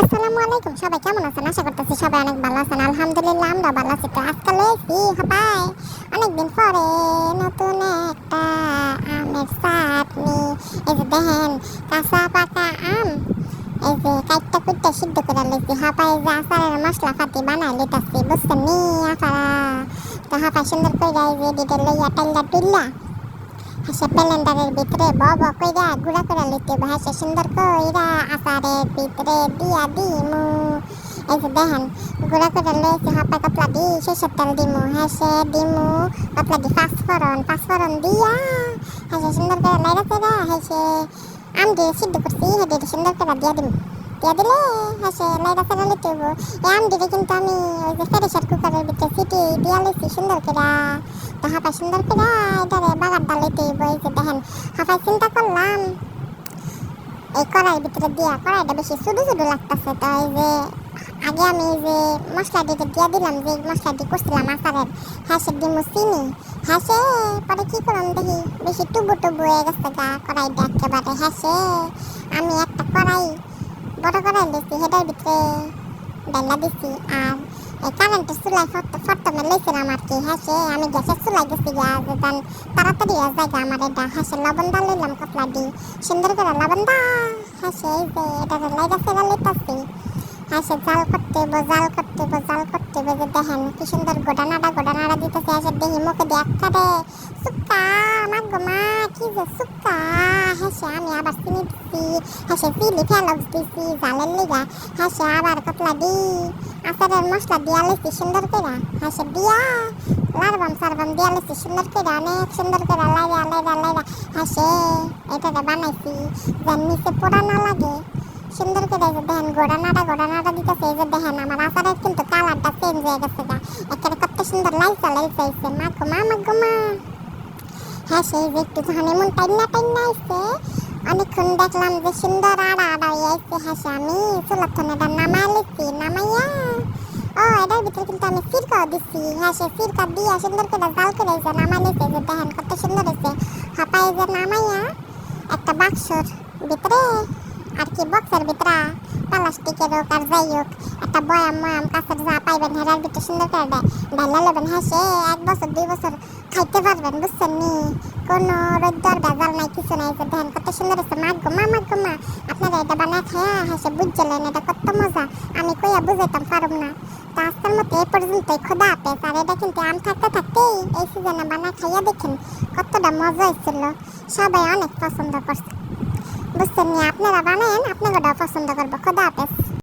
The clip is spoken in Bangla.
আসসালামু আলাইকুম। সবাই কেমন আছেন? আশা করতেছি সবাই অনেক ভালো আছেন। আলহামদুলিল্লাহ, আমরা ভালো আছি। তো আজকে লেছি হাবাই। অনেকদিন পরে নতুন একটা আমের চাটনি। এই যে দেখেন, কাঁচা পাকা আম। এই যে কাইটটা কুইটটা সিদ্ধ করে লেছি হাপাই যে আচারের মশলা পাতি বানাই লিতাছি বুঝছেন নি, আপারা? তো হাপাই সুন্দর করে এই যে ডিটেল লইয়া টাইলা টুইলা হাসে প্যালেন্ডারের ভিতরে ব ব কইরা গুড়া করে লইতে হাসে সুন্দর কইরা আচারের ভিতরে দিয়া দিমু। এই যে দেখেন, গুড়া করে লইছে হাপা কাপলা দি শেষের তেল দিমু। হাসে দিমু কাপলা দি পাঁচফোড়ন পাঁচফোড়ন দিয়া। হাসে সুন্দর করে লাইরা কইরা হাসে আম দিয়ে সিদ্ধ করছি হেডে সুন্দর করে দিয়া দিমু। দিয়া দিলে হাসে লাইরা করে লইতে হব এই আম দিলে কিন্তু আমি ওই যে ফেরেসার কুকারের ভিতরে সিটি দিয়া লইছি, সুন্দর করে তো হাফা সুন্দর করে এটারে হইব এই যে দেখেন হাফাই চিন্তা করলাম। এই কড়াইয়ের ভিতরে দিয়া, কড়াইটা বেশি শুধু শুধু লাগতেছে, তো এই যে, আগে আমি যে মশলা দিয়ে দিলাম, যে মশলা দিয়ে করছিলাম আচারের, হাঁসের ডিমু চিনি, হাসে, পরে কি করলাম দেখি, বেশি টুবু টুবু হয়ে গেছে গা, কড়াইটা একেবারে হাসে। আমি একটা কড়াই, বড় কড়াই দিয়েছি হেটার ভিতরে ডালা দিছি, আর কারেন্টের চুলাই ফটো ফটো মে লইছিলাম আর কি? হাসে আমি গ্যাসের চুলাই গেছি গিয়া, যে তান তাড়াতাড়ি হয়ে জায়গা আমার এটা। হাসে লবণ দা লইলাম কপলা দি। সুন্দর করে লবণ দা। হাসে এই যে এটা লাইটা সেরা লইতাছি। হাসে জাল করতে জাল করতে জাল করতে যে দেখেন কি সুন্দর গোডানাড়া গোডানাড়া দিতেছে। হাসে দেখি মুখে দিয়ে একবারে গো মা, কি যে সুক্কা হাসে আমি আবার চিনি দিছি, হাসে চিলি ফেলক্স দিছি, জালের লিগা। হাসে আবার কপলা দি, আচারের মশলা দিয়া লেছি সুন্দর করে হাসে দিয়া, লারবাম সারবাম দিয়া লেছি সুন্দর করে অনেক সুন্দর করে লাইরা লাইরা লাইরা। হাসে এটাকে বানাইছি, যেন নিচে পোড়া না লাগে। সুন্দর করে যে দেখেন গোড়া নাড়া গোড়া নাড়া দিতেছে, এই যে দেখেন আমার আচারের কিন্তু কালারটা চেঞ্জ হয়ে গেছে গা। একেবারে কত সুন্দর লাইসা লাইসা মা গো মা মা গো মা। হ্যাঁ যে একটু হানিমুন টাইনা টাইনা আইছে। অনেকক্ষণ দেখলাম যে সুন্দর আড়া আড়া হয়ে আইছে হাসে আমি চুলার থানাটা নামাই নামাইয়া, ও এটার ভিতরে কিন্তু আমি সিরকাও দিচ্ছি হ্যাঁ সে সিরকা দিয়া সুন্দর করে জাল করে এসে নামাই যে দেখেন কত সুন্দর হয়েছে হাঁপাই যে নামাইয়া একটা বাক্সর ভিতরে, আর কি বক্সের ভিতরে, প্লাস্টিকের হোক আর যাই হোক, একটা বয়াম ময়াম কাছের যা পাইবেন হেরার ভিতরে সুন্দর করে ডাইলা লবেন হাসে এক বছর, দুই বছর খাইতে পারবেন, বুঝছেন নি? কোনো রোদ্দর বেজাল নাই, কিছু নাই, যে দেখেন কত সুন্দর হয়েছে মা গো, মা মা গো, মা, আপনারা এটা বানায় খায়া হাসে বুঝছিলেন এটা কত মজা। আমি কইয়া বুঝাইতাম পারব না। তো আজকের মতো এই পর্যন্তই, খোদা হাফেজ। আর এটা কিন্তু আম থাকতে থাকতেই এই সিজনে বানায় খাইয়া দেখেন কতটা মজা হয়েছিল সবাই অনেক পছন্দ করছে। বুঝছেন নি? আপনারা বানায়েন আপনাকে পছন্দ করব। খোদা হাফেজ।